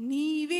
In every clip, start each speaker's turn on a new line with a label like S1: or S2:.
S1: నీవే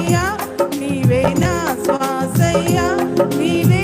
S1: శ్వాసయ్యా నీవే నా శ్వాసయ్యా నీవే